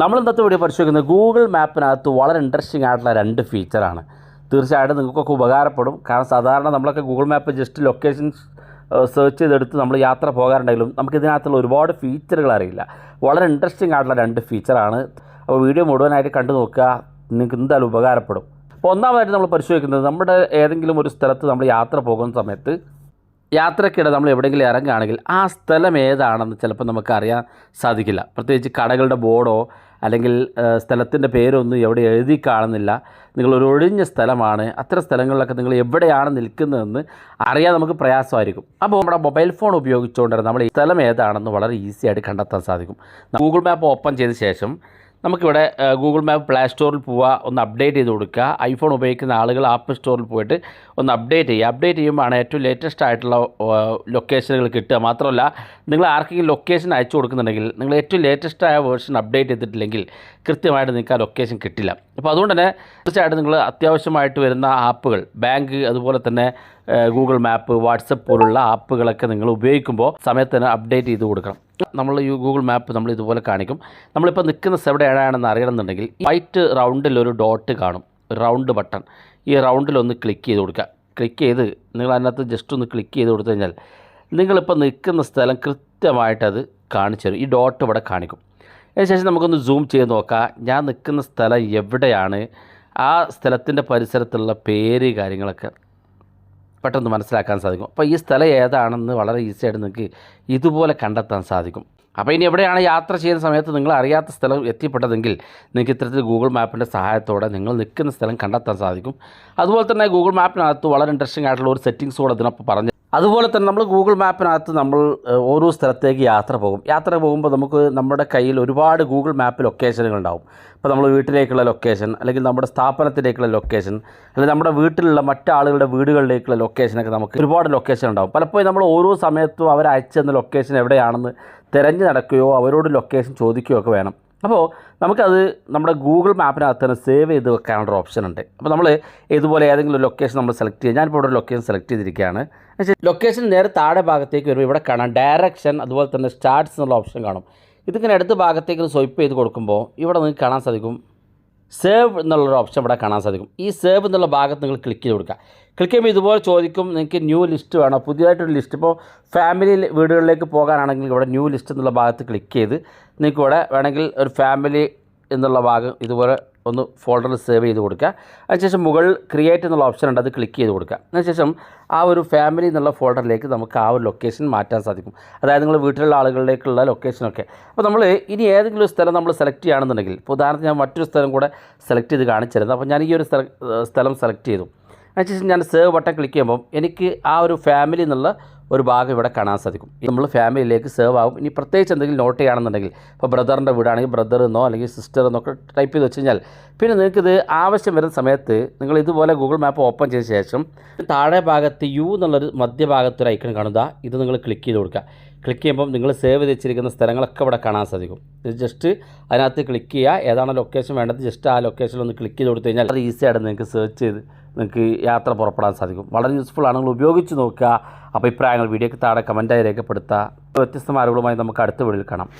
നമ്മൾ ഇന്നത്തെ വീഡിയോ പരിശോധിക്കുന്നത് ഗൂഗിൾ മാപ്പിനകത്ത് വളരെ ഇൻട്രസ്റ്റിംഗ് ആയിട്ടുള്ള രണ്ട് ഫീച്ചറാണ് തീർച്ചയായിട്ടും നിങ്ങൾക്കൊക്കെ ഉപകാരപ്പെടും. കാരണം സാധാരണ നമ്മളൊക്കെ Google map just location search ചെയ്തെടുത്ത് നമ്മൾ യാത്ര പോകാറുണ്ടെങ്കിലും നമുക്ക് ഇതിനകത്തുള്ള ഒരുപാട് ഫീച്ചറുകൾ അറിയില്ല. വളരെ ഇൻട്രസ്റ്റിംഗ് ആയിട്ടുള്ള രണ്ട് ഫീച്ചറാണ് അപ്പോൾ വീഡിയോ മുഴുവനായിട്ട് കണ്ടു നോക്കുക. നിങ്ങൾക്ക് എന്തായാലും ഉപകാരപ്പെടും. അപ്പോൾ ഒന്നാമതായിട്ട് നമ്മൾ പരിശോധിക്കുന്നത് നമ്മുടെ ഏതെങ്കിലും ഒരു സ്ഥലത്ത് നമ്മൾ യാത്ര പോകുന്ന സമയത്ത് യാത്രക്കിടെ നമ്മൾ എവിടെയെങ്കിലും ഇറങ്ങുകയാണെങ്കിൽ ആ സ്ഥലം ഏതാണെന്ന് ചിലപ്പോൾ നമുക്ക് അറിയാൻ സാധിക്കില്ല. പ്രത്യേകിച്ച് കടകളുടെ ബോർഡോ അല്ലെങ്കിൽ സ്ഥലത്തിന്റെ പേരൊന്നും എവിടെ എഴുതി കാണുന്നില്ല. നിങ്ങളൊരു ഒഴിഞ്ഞ സ്ഥലമാണ്. അത്ര സ്ഥലങ്ങളിലൊക്കെ നിങ്ങൾ എവിടെയാണ് നിൽക്കുന്നതെന്ന് അറിയാൻ നമുക്ക് പ്രയാസമായിരിക്കും. അപ്പോൾ നമ്മുടെ മൊബൈൽ ഫോൺ ഉപയോഗിച്ചുകൊണ്ട് നമ്മൾ ഈ സ്ഥലം ഏതാണെന്ന് വളരെ ഈസി ആയിട്ട് കണ്ടെത്താൻ സാധിക്കും. ഗൂഗിൾ മാപ്പ് ഓപ്പൺ ചെയ്ത ശേഷം നമുക്കിവിടെ ഗൂഗിൾ മാപ്പ് പ്ലേ സ്റ്റോറിൽ പോവുക ഒന്ന് അപ്ഡേറ്റ് ചെയ്ത് കൊടുക്കുക ഐഫോൺ ഉപയോഗിക്കുന്ന ആളുകൾ ആപ്പ് സ്റ്റോറിൽ പോയിട്ട് ഒന്ന് അപ്ഡേറ്റ് ചെയ്യുക. അപ്ഡേറ്റ് ചെയ്യുമ്പോഴാണ് ഏറ്റവും ലേറ്റസ്റ്റ് ആയിട്ടുള്ള ലൊക്കേഷനുകൾ കിട്ടുക. മാത്രമല്ല നിങ്ങൾ ആർക്കെങ്കിലും ലൊക്കേഷൻ അയച്ചു കൊടുക്കുന്നുണ്ടെങ്കിൽ നിങ്ങൾ ഏറ്റവും ലേറ്റസ്റ്റ് ആയ വേർഷൻ അപ്ഡേറ്റ് ചെയ്തിട്ടില്ലെങ്കിൽ കൃത്യമായിട്ട് നിങ്ങൾക്ക് ആ ലൊക്കേഷൻ കിട്ടില്ല. അപ്പോൾ അതുകൊണ്ട് തന്നെ തീർച്ചയായിട്ടും നിങ്ങൾ അത്യാവശ്യമായിട്ട് വരുന്ന ആപ്പുകൾ ബാങ്ക് അതുപോലെ തന്നെ ഗൂഗിൾ മാപ്പ് വാട്സപ്പ് പോലുള്ള ആപ്പുകളൊക്കെ നിങ്ങൾ ഉപയോഗിക്കുമ്പോൾ സമയത്തിന് അപ്ഡേറ്റ് ചെയ്ത് കൊടുക്കണം. നമ്മൾ ഈ ഗൂഗിൾ മാപ്പ് നമ്മൾ ഇതുപോലെ കാണിക്കും. നമ്മളിപ്പോൾ നിൽക്കുന്ന എവിടെയാണെന്ന് അറിയണമെന്നുണ്ടെങ്കിൽ വൈറ്റ് റൗണ്ടിൽ ഒരു ഡോട്ട് കാണും. Round button. ഈ റൗണ്ടിൽ ഒന്ന് ക്ലിക്ക് ചെയ്ത് കൊടുക്കുക. ക്ലിക്ക് ചെയ്ത് നിങ്ങൾ അതിനകത്ത് ജസ്റ്റ് ഒന്ന് ക്ലിക്ക് ചെയ്ത് കൊടുത്തു കഴിഞ്ഞാൽ നിങ്ങളിപ്പോൾ നിൽക്കുന്ന സ്ഥലം കൃത്യമായിട്ടത് കാണിച്ചു തരും. ഈ ഡോട്ട് ഇവിടെ കാണിക്കും. അതിനുശേഷം നമുക്കൊന്ന് സൂം ചെയ്ത് നോക്കാം. ഞാൻ നിൽക്കുന്ന സ്ഥലം എവിടെയാണ്? ആ സ്ഥലത്തിന്റെ പരിസരത്തുള്ള പേര് കാര്യങ്ങളൊക്കെ. പെട്ടെന്ന് മനസ്സിലാക്കാൻ സാധിക്കും. അപ്പോൾ ഈ സ്ഥലം ഏതാണെന്ന് വളരെ ഈസി ആയിട്ട് നിങ്ങൾക്ക് ഇതുപോലെ കണ്ടെത്താൻ സാധിക്കും. അപ്പോൾ ഇനി എവിടെയാണ് യാത്ര ചെയ്യുന്ന സമയത്ത് നിങ്ങൾ അറിയാത്ത സ്ഥലം എത്തിപ്പെട്ടതെങ്കിൽ നിങ്ങൾക്ക് ഇത്തരത്തിൽ ഗൂഗിൾ മാപ്പിന്റെ സഹായത്തോടെ നിങ്ങൾ നിൽക്കുന്ന സ്ഥലം കണ്ടെത്താൻ സാധിക്കും. അതുപോലെ തന്നെ ഗൂഗിൾ മാപ്പിനകത്ത് വളരെ ഇൻട്രസ്റ്റിംഗ് ആയിട്ടുള്ള ഒരു സെറ്റിങ്സ് കൂടെ ഇതിനൊപ്പം പറഞ്ഞു അതുപോലെ തന്നെ നമ്മൾ ഗൂഗിൾ മാപ്പിനകത്ത് നമ്മൾ ഓരോ സ്ഥലത്തേക്ക് യാത്ര പോകും. യാത്ര പോകുമ്പോൾ നമുക്ക് നമ്മുടെ കയ്യിൽ ഒരുപാട് ഗൂഗിൾ മാപ്പ് ലൊക്കേഷനുകൾ ഉണ്ടാവും. ഇപ്പോൾ നമ്മൾ വീട്ടിലേക്കുള്ള ലൊക്കേഷൻ അല്ലെങ്കിൽ നമ്മുടെ സ്ഥാപനത്തിലേക്കുള്ള ലൊക്കേഷൻ അല്ലെങ്കിൽ നമ്മുടെ വീട്ടിലുള്ള മറ്റാളുകളുടെ വീടുകളിലേക്കുള്ള ലൊക്കേഷനൊക്കെ നമുക്ക് ഒരുപാട് ലൊക്കേഷൻ ഉണ്ടാവും. പലപ്പോഴും നമ്മൾ ഓരോ സമയത്തും അവർ ലൊക്കേഷൻ എവിടെയാണെന്ന് തിരഞ്ഞു നടക്കുകയോ അവരോട് ലൊക്കേഷൻ ചോദിക്കുകയോ ഒക്കെ വേണം. അപ്പോൾ നമുക്കത് നമ്മുടെ ഗൂഗിൾ മാപ്പിനകത്ത് തന്നെ സേവ് ചെയ്ത് വെക്കാനുള്ള ഓപ്ഷൻ ഉണ്ട്. അപ്പോൾ നമ്മൾ ഇതുപോലെ ഏതെങ്കിലും ലൊക്കേഷൻ നമ്മൾ സെലക്ട് ചെയ്യുക ഞാനിപ്പോൾ ഇവിടെ ലൊക്കേഷൻ സെലക്ട് ചെയ്തിരിക്കുകയാണ്. ലൊക്കേഷൻ നേരെ താഴെ ഭാഗത്തേക്ക് വരുമ്പോൾ ഇവിടെ കാണാം ഡയറക്ഷൻ അതുപോലെ തന്നെ സ്റ്റാർട്ട്സ് എന്നുള്ള ഓപ്ഷൻ കാണും. ഇതിങ്ങനെ അടുത്ത ഭാഗത്തേക്ക് സ്വൈപ്പ് ചെയ്ത് കൊടുക്കുമ്പോൾ ഇവിടെ നിങ്ങൾക്ക് കാണാൻ സാധിക്കും സേവ് എന്നുള്ളൊരു ഓപ്ഷൻ ഇവിടെ കാണാൻ സാധിക്കും. ഈ സേവ് എന്നുള്ള ഭാഗത്ത് നിങ്ങൾ ക്ലിക്ക് ചെയ്ത് കൊടുക്കുക. ക്ലിക്ക് ചെയ്യുമ്പോൾ ഇതുപോലെ ചോദിക്കും നിങ്ങൾക്ക് ന്യൂ ലിസ്റ്റ് വേണോ? പുതിയതായിട്ടൊരു ലിസ്റ്റ് ഇപ്പോൾ ഫാമിലി വീടുകളിലേക്ക് പോകാനാണെങ്കിൽ ഇവിടെ ന്യൂ ലിസ്റ്റ് എന്നുള്ള ഭാഗത്ത് ക്ലിക്ക് ചെയ്ത് നിങ്ങൾക്ക് ഇവിടെ വേണമെങ്കിൽ ഒരു ഫാമിലി എന്നുള്ള ഭാഗം ഇതുപോലെ ഒന്ന് ഫോൾഡറിൽ സേവ് ചെയ്ത് കൊടുക്കുക. അതിനുശേഷം മുകൾ ക്രിയേറ്റ് എന്നുള്ള ഓപ്ഷൻ ഉണ്ട് അത് ക്ലിക്ക് ചെയ്ത് കൊടുക്കുക. അതിനുശേഷം ആ ഒരു ഫാമിലി എന്നുള്ള ഫോൾഡറിലേക്ക് നമുക്ക് ആ ഒരു ലൊക്കേഷൻ മാറ്റാൻ സാധിക്കും. അതായത് നിങ്ങൾ വീട്ടിലുള്ള ആളുകളിലേക്കുള്ള ലൊക്കേഷനൊക്കെ അപ്പോൾ നമ്മൾ ഇനി ഏതെങ്കിലും സ്ഥലം നമ്മൾ സെലക്ട് ചെയ്യുകയാണെന്നുണ്ടെങ്കിൽ ഇപ്പോൾ ഉദാഹരണത്തിന് ഞാൻ മറ്റൊരു സ്ഥലം കൂടെ സെലക്ട് ചെയ്ത് കാണിച്ചിരുന്നു അപ്പോൾ ഞാൻ ഈ ഒരു സ്ഥലം സെലക്ട് ചെയ്തു. അതിനുശേഷം ഞാൻ സേവ് ബട്ടൺ ക്ലിക്ക് ചെയ്യുമ്പോൾ എനിക്ക് ആ ഒരു ഫാമിലി എന്നുള്ള ഒരു ഭാഗം ഇവിടെ കാണാൻ സാധിക്കും. നമ്മൾ ഫാമിലിയിലേക്ക് സേവ് ആകും ഇനി പ്രത്യേകിച്ച് എന്തെങ്കിലും നോട്ട് ചെയ്യുകയാണെന്നുണ്ടെങ്കിൽ ഇപ്പോൾ ബ്രദറിന്റെ വീടാണെങ്കിൽ ബ്രദർ എന്നോ അല്ലെങ്കിൽ സിസ്റ്റർ എന്നൊക്കെ ടൈപ്പ് ചെയ്ത് വെച്ച് കഴിഞ്ഞാൽ പിന്നെ നിങ്ങൾക്കിത് ആവശ്യം വരുന്ന സമയത്ത് നിങ്ങൾ ഇതുപോലെ ഗൂഗിൾ മാപ്പ് ഓപ്പൺ ചെയ്ത ശേഷം താഴെ ഭാഗത്ത് യു എന്നുള്ളൊരു മധ്യഭാഗത്തൊരു ഐക്കൺ കാണുക ഇത് നിങ്ങൾ ക്ലിക്ക് ചെയ്ത് കൊടുക്കുക. ക്ലിക്ക് ചെയ്യുമ്പോൾ നിങ്ങൾ സേവ് ചെയ്ത് വെച്ചിരിക്കുന്ന സ്ഥലങ്ങളൊക്കെ ഇവിടെ കാണാൻ സാധിക്കും. ജസ്റ്റ് അതിനകത്ത് ക്ലിക്ക് ചെയ്യുക. ഏതാണ് ലൊക്കേഷൻ വേണ്ടത് ജസ്റ്റ് ആ ലൊക്കേഷനിൽ ഒന്ന് ക്ലിക്ക് ചെയ്ത് കൊടുത്തു കഴിഞ്ഞാൽ അത് ഈസി ആയിട്ട് നിങ്ങൾക്ക് സെർച്ച് ചെയ്ത് നിങ്ങൾക്ക് യാത്ര പുറപ്പെടാൻ സാധിക്കും. വളരെ യൂസ്ഫുൾ ആണ്. നിങ്ങൾ ഉപയോഗിച്ച് നോക്കുക. അഭിപ്രായങ്ങൾ വീഡിയോക്ക് താഴെ കമന്റായി രേഖപ്പെടുത്തുക. വ്യത്യസ്തമായ അറിവുകളുമായി നമുക്ക് അടുത്ത വീഡിയോയിൽ കാണാം.